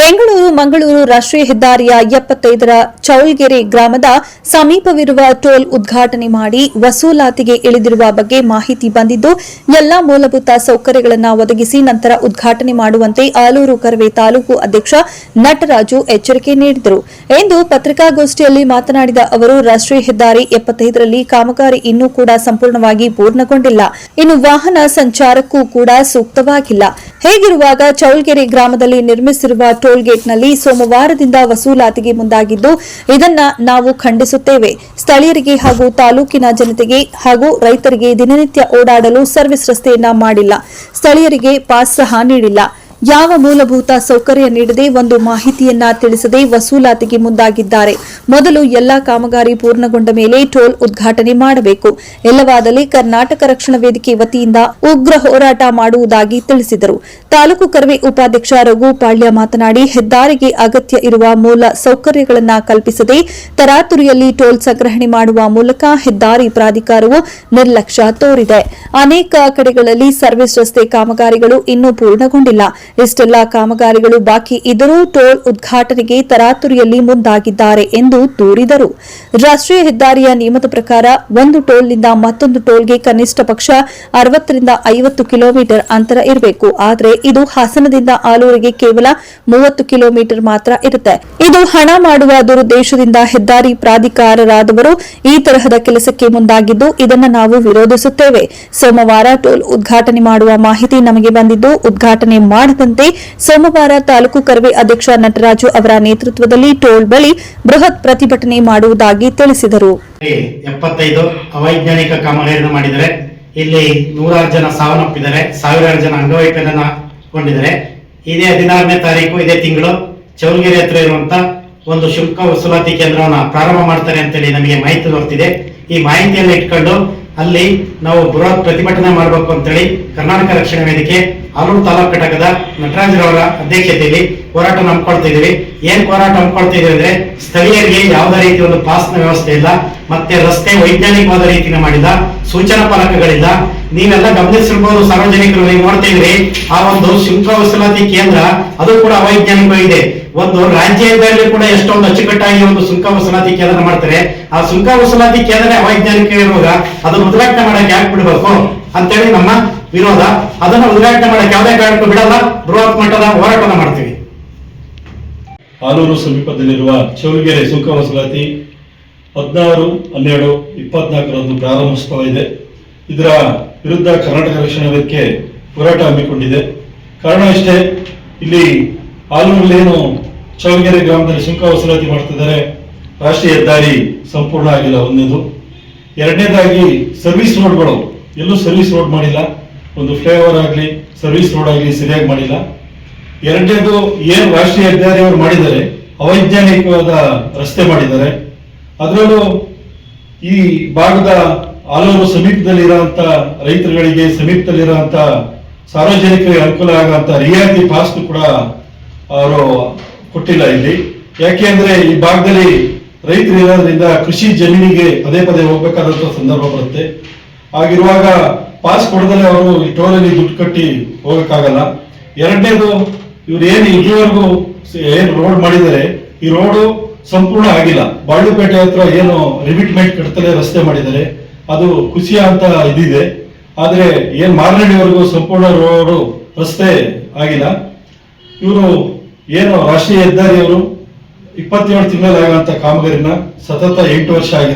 ಬೆಂಗಳೂರು, ಮಂಗಳೂರು ರಾಷ್ಟ್ರೀಯ ಹೆದ್ದಾರಿಯ ಎಪ್ಪತ್ತೈದರ ಚೌಲ್ಗೆರೆ ಗ್ರಾಮದ ಸಮೀಪವಿರುವ ಟೋಲ್ ಉದ್ಘಾಟನೆ ಮಾಡಿ ವಸೂಲಾತಿಗೆ ಇಳಿದಿರುವ ಬಗ್ಗೆ ಮಾಹಿತಿ ಬಂದಿದ್ದು, ಎಲ್ಲಾ ಮೂಲಭೂತ ಸೌಕರ್ಯಗಳನ್ನು ಒದಗಿಸಿ ನಂತರ ಉದ್ಘಾಟನೆ ಮಾಡುವಂತೆ ಆಲೂರು ಕರವೇ ತಾಲೂಕು ಅಧ್ಯಕ್ಷ ನಟರಾಜು ಎಚ್ಚರಿಕೆ ನೀಡಿದರು. ಎಂದು ಪತ್ರಿಕಾಗೋಷ್ಠಿಯಲ್ಲಿ ಮಾತನಾಡಿದ ಅವರು, ರಾಷ್ಟ್ರೀಯ ಹೆದ್ದಾರಿ ಎಪ್ಪತ್ತೈದರಲ್ಲಿ ಕಾಮಗಾರಿ ಇನ್ನೂ ಕೂಡ ಸಂಪೂರ್ಣವಾಗಿ ಪೂರ್ಣಗೊಂಡಿಲ್ಲ. ಇನ್ನು ವಾಹನ ಸಂಚಾರಕ್ಕೂ ಕೂಡ ಸೂಕ್ತವಾಗಿಲ್ಲ. ಹೇಗಿರುವಾಗ ಚೌಲ್ಗೆರೆ ಗ್ರಾಮದಲ್ಲಿ ನಿರ್ಮಿಸಿರುವ ಟೋಲ್ ಗೇಟ್ನಲ್ಲಿ ಸೋಮವಾರದಿಂದ ವಸೂಲಾತಿಗೆ ಮುಂದಾಗಿದ್ದು, ಇದನ್ನ ನಾವು ಖಂಡಿಸುತ್ತೇವೆ. ಸ್ಥಳೀಯರಿಗೆ ಹಾಗೂ ತಾಲೂಕಿನ ಜನತೆಗೆ ಹಾಗೂ ರೈತರಿಗೆ ದಿನನಿತ್ಯ ಓಡಾಡಲು ಸರ್ವಿಸ್ ರಸ್ತೆಯನ್ನ ಮಾಡಿಲ್ಲ. ಸ್ಥಳೀಯರಿಗೆ ಪಾಸ್ ಸಹ ನೀಡಿಲ್ಲ. ಯಾವ ಮೂಲಭೂತ ಸೌಕರ್ಯ ನೀಡದೆ ಒಂದು ಮಾಹಿತಿಯನ್ನ ತಿಳಿಸದೆ ವಸೂಲಾತಿಗೆ ಮುಂದಾಗಿದ್ದಾರೆ. ಮೊದಲು ಎಲ್ಲಾ ಕಾಮಗಾರಿ ಪೂರ್ಣಗೊಂಡ ಮೇಲೆ ಟೋಲ್ ಉದ್ಘಾಟನೆ ಮಾಡಬೇಕು. ಎಲ್ಲವಾದಲ್ಲಿ ಕರ್ನಾಟಕ ರಕ್ಷಣಾ ವೇದಿಕೆ ವತಿಯಿಂದ ಉಗ್ರ ಹೋರಾಟ ಮಾಡುವುದಾಗಿ ತಿಳಿಸಿದರು. ತಾಲೂಕು ಕರವೇ ಉಪಾಧ್ಯಕ್ಷ ರಘುಪಾಳ್ಯ ಮಾತನಾಡಿ, ಹೆದ್ದಾರಿಗೆ ಅಗತ್ಯ ಇರುವ ಮೂಲ ಸೌಕರ್ಯಗಳನ್ನು ಕಲ್ಪಿಸದೆ ತರಾತುರಿಯಲ್ಲಿ ಟೋಲ್ ಸಂಗ್ರಹಣೆ ಮಾಡುವ ಮೂಲಕ ಹೆದ್ದಾರಿ ಪ್ರಾಧಿಕಾರವು ನಿರ್ಲಕ್ಷ್ಯ ತೋರಿದೆ. ಅನೇಕ ಕಡೆಗಳಲ್ಲಿ ಸರ್ವಿಸ್ ರಸ್ತೆ ಕಾಮಗಾರಿಗಳು ಇನ್ನೂ ಪೂರ್ಣಗೊಂಡಿಲ್ಲ. ಇಷ್ಟೆಲ್ಲ ಕಾಮಗಾರಿಗಳು ಬಾಕಿ ಇದ್ದರೂ ಟೋಲ್ ಉದ್ಘಾಟನೆಗೆ ತರಾತುರಿಯಲ್ಲಿ ಮುಂದಾಗಿದ್ದಾರೆ ಎಂದು ದೂರಿದರು. ರಾಷ್ಟ್ರೀಯ ಹೆದ್ದಾರಿಯ ನಿಯಮದ ಪ್ರಕಾರ ಒಂದು ಟೋಲ್ನಿಂದ ಮತ್ತೊಂದು ಟೋಲ್ಗೆ ಕನಿಷ್ಠ ಪಕ್ಷ ಅರವತ್ತರಿಂದ ಐವತ್ತು ಕಿಲೋಮೀಟರ್ ಅಂತರ ಇರಬೇಕು. ಆದರೆ ಇದು ಹಾಸನದಿಂದ ಆಲೂರಿಗೆ ಕೇವಲ ಮೂವತ್ತು ಕಿಲೋಮೀಟರ್ ಮಾತ್ರ ಇರುತ್ತೆ. ಇದು ಹಣ ಮಾಡುವ ದುರುದ್ದೇಶದಿಂದ ಹೆದ್ದಾರಿ ಪ್ರಾಧಿಕಾರರಾದವರು ಈ ತರಹದ ಕೆಲಸಕ್ಕೆ ಮುಂದಾಗಿದ್ದು ಇದನ್ನು ನಾವು ವಿರೋಧಿಸುತ್ತೇವೆ. ಸೋಮವಾರ ಟೋಲ್ ಉದ್ಘಾಟನೆ ಮಾಡುವ ಮಾಹಿತಿ ನಮಗೆ ಬಂದಿದ್ದು, ಉದ್ಘಾಟನೆ ಮಾಡದಂತೆ ಸೋಮವಾರ ತಾಲೂಕು ಕರವೇ ಅಧ್ಯಕ್ಷ ನಟರಾಜು ಅವರ ನೇತೃತ್ವದಲ್ಲಿ ಟೋಲ್ ಬಳಿ ಬೃಹತ್ ಪ್ರತಿಭಟನೆ ಮಾಡುವುದಾಗಿ ತಿಳಿಸಿದರು. ಅವೈಜ್ಞಾನಿಕ ಕಾಮಗಾರಿಯನ್ನು ಮಾಡಿದರೆ, ಇಲ್ಲಿ ನೂರಾರು ಜನ ಸಾವನ್ನಪ್ಪಿದ್ದಾರೆ ಸಾವಿರಾರು ಜನ ಅಂಗವೈಕಲ್ಯನ ಕೊಂಡಿದ್ದಾರೆ ಇದೇ ಹದಿನಾರನೇ ತಾರೀಕು, ಇದೇ ತಿಂಗಳು ಚೌಲ್ಗೆರೆ ಹತ್ರ ಇರುವಂತ ಒಂದು ಶುಲ್ಕ ವಸೂಲಾತಿ ಕೇಂದ್ರವನ್ನು ಪ್ರಾರಂಭ ಮಾಡ್ತಾರೆ ಅಂತೇಳಿ ನಮಗೆ ಮಾಹಿತಿ ದೊರೆತಿದೆ. ಈ ಮಾಹಿತಿಯನ್ನು ಇಟ್ಕೊಂಡು ಅಲ್ಲಿ ನಾವು ಬೃಹತ್ ಪ್ರತಿಭಟನೆ ಮಾಡಬೇಕು ಅಂತೇಳಿ ಕರ್ನಾಟಕ ರಕ್ಷಣಾ ವೇದಿಕೆ, ಆಲೂರು ತಾಲೂಕು ಘಟಕದ ನಟರಾಜರವರ ಅಧ್ಯಕ್ಷತೆಯಲ್ಲಿ ಹೋರಾಟ ನಂಬ್ಕೊಳ್ತಾ ಇದೀವಿ ಏನ್ ಹೋರಾಟ ನಂಬ್ಕೊಳ್ತಾ ಇದೀವಿ ಅಂದ್ರೆ ಸ್ಥಳೀಯರಿಗೆ ಯಾವುದೇ ರೀತಿ ಒಂದು ಪಾಸ್ನ ವ್ಯವಸ್ಥೆ ಇಲ್ಲ, ಮತ್ತೆ ರಸ್ತೆ ವೈಜ್ಞಾನಿಕವಾದ ರೀತಿನ ಮಾಡಿಲ್ಲ, ಸೂಚನಾ ಫಲಕಗಳಿಲ್ಲ. ನೀವೆಲ್ಲ ಗಮನಿಸಿರ್ಬೋದು ಸಾರ್ವಜನಿಕರು, ನೀವು ನೋಡ್ತಾ ಆ ಒಂದು ಶುಲ್ಕ ವಸೂಲಾತಿ ಕೇಂದ್ರ, ಅದು ಕೂಡ ಅವೈಜ್ಞಾನಿಕವಾಗಿದೆ. ಒಂದು ರಾಜ್ಯದಲ್ಲಿ ಕೂಡ ಎಷ್ಟೊಂದು ಅಚ್ಚುಕಟ್ಟಾಗಿ ಒಂದು ಸುಂಕ ವಸೂಲಾತಿ ಕೇಂದ್ರ ಮಾಡ್ತಾರೆ. ಆ ಸುಂಕ ವಸೂಲಾತಿ ಕೇಂದ್ರ ಅವೈಜ್ಞಾನಿಕ ಇರುವಾಗ ಅದನ್ನು ಉದ್ಘಾಟನೆ ಮಾಡಕ್ಕೆ ಯಾಕೆ ಬಿಡಬೇಕು ಅಂತೇಳಿ ನಮ್ಮ ವಿರೋಧ. ಅದನ್ನು ಉದ್ಘಾಟನೆ ಮಾಡಕ್ಕೆ ಯಾವುದೇ ಕಾರಣಕ್ಕೂ ಬಿಡಲ್ಲ. ಬೃಹತ್ ಮಟ್ಟದ ಹೋರಾಟವನ್ನು ಮಾಡ್ತೀವಿ. ಆಲೂರು ಸಮೀಪದಲ್ಲಿರುವ ಚೌಲ್ಗೆರೆ ಸುಂಕ ವಸೂಲಾತಿ ಹದಿನಾರು, ಹನ್ನೆರಡು, ಇಪ್ಪತ್ನಾಲ್ಕರಂದು ಪ್ರಾರಂಭೋತ್ಸವ ಇದೆ. ಇದರ ವಿರುದ್ಧ ಕರ್ನಾಟಕ ರಕ್ಷಣಾ ಹೋರಾಟ ಹಮ್ಮಿಕೊಂಡಿದೆ. ಕಾರಣ ಇಷ್ಟೇ, ಇಲ್ಲಿ ಆಲೂರಲ್ಲೇನು ಚೌಲ್ಗೆರೆ ಗ್ರಾಮದಲ್ಲಿ ಸುಂಕ ವಸೂಲಾತಿ ಮಾಡ್ತಿದ್ದಾರೆ. ರಾಷ್ಟ್ರೀಯ ಹೆದ್ದಾರಿ ಸಂಪೂರ್ಣ ಆಗಿಲ್ಲ, ಒಂದೇದು. ಎರಡನೇದಾಗಿ ಸರ್ವಿಸ್ ರೋಡ್ಗಳು. ಎಲ್ಲೂ ಸರ್ವಿಸ್ ರೋಡ್ ಮಾಡಿಲ್ಲ. ಒಂದು ಫ್ಲೈಓವರ್ ಆಗಲಿ, ಸರ್ವಿಸ್ ರೋಡ್ ಆಗಲಿ ಸರಿಯಾಗಿ ಮಾಡಿಲ್ಲ. ಎರಡನೇದು, ಏನು ರಾಷ್ಟ್ರೀಯ ಹೆದ್ದಾರಿಯವರು ಮಾಡಿದ್ದಾರೆ, ಅವೈಜ್ಞಾನಿಕವಾದ ರಸ್ತೆ ಮಾಡಿದ್ದಾರೆ. ಅದರಲ್ಲೂ ಈ ಭಾಗದ ಆಲೂರು ಸಮೀಪದಲ್ಲಿರುವಂಥ ರೈತರುಗಳಿಗೆ ಸಮೀಪದಲ್ಲಿರುವಂಥ ಸಾರ್ವಜನಿಕರಿಗೆ ಅನುಕೂಲ ಆಗುವಂಥ ರಿಯಾಯಿತಿ ಪಾಸ್ ಕೂಡ ಅವರು ಕೊಟ್ಟಿಲ್ಲ ಇಲ್ಲಿ. ಯಾಕೆ ಅಂದ್ರೆ ಈ ಭಾಗದಲ್ಲಿ ರೈತರು ಇರೋದ್ರಿಂದ ಕೃಷಿ ಜಮೀನಿಗೆ ಪದೇ ಪದೇ ಹೋಗ್ಬೇಕಾದಂತ ಸಂದರ್ಭ ಬರುತ್ತೆ. ಹಾಗಿರುವಾಗ ಪಾಸ್ ಕೊಡದಲ್ಲೇ ಅವರು ಈ ಟೋಲಲ್ಲಿ ದುಡ್ಡು ಕಟ್ಟಿ ಹೋಗಕ್ಕಾಗಲ್ಲ. ಎರಡನೇದು, ಇವ್ರು ಏನು ಇಲ್ಲಿವರೆಗೂ ಏನು ರೋಡ್ ಮಾಡಿದ್ದಾರೆ, ಈ ರೋಡು ಸಂಪೂರ್ಣ ಆಗಿಲ್ಲ. ಬಾಳುಪೇಟೆ ಹತ್ರ ಏನು ರಿಮಿಟ್ಮೆಂಟ್ ಕಟ್ತಲೇ ರಸ್ತೆ ಮಾಡಿದ್ದಾರೆ. ಅದು ಖುಷಿಯ ಅಂತ ಇದಿದೆ. ಆದ್ರೆ ಏನ್ ಮಾರ್ನಡಿವರೆಗೂ ಸಂಪೂರ್ಣ ರೋಡು ರಸ್ತೆ ಆಗಿಲ್ಲ. ಇವರು ಏನು ರಾಷ್ಟ್ರೀಯ ಹೆದ್ದಾರಿಯವರು ಇಪ್ಪತ್ತೇಳು ತಿಂಗಳಲ್ಲಿ ಆಗುವಂತ ಕಾಮಗಾರಿನ ಸತತ ಎಂಟು ವರ್ಷ ಆಗಿದೆ.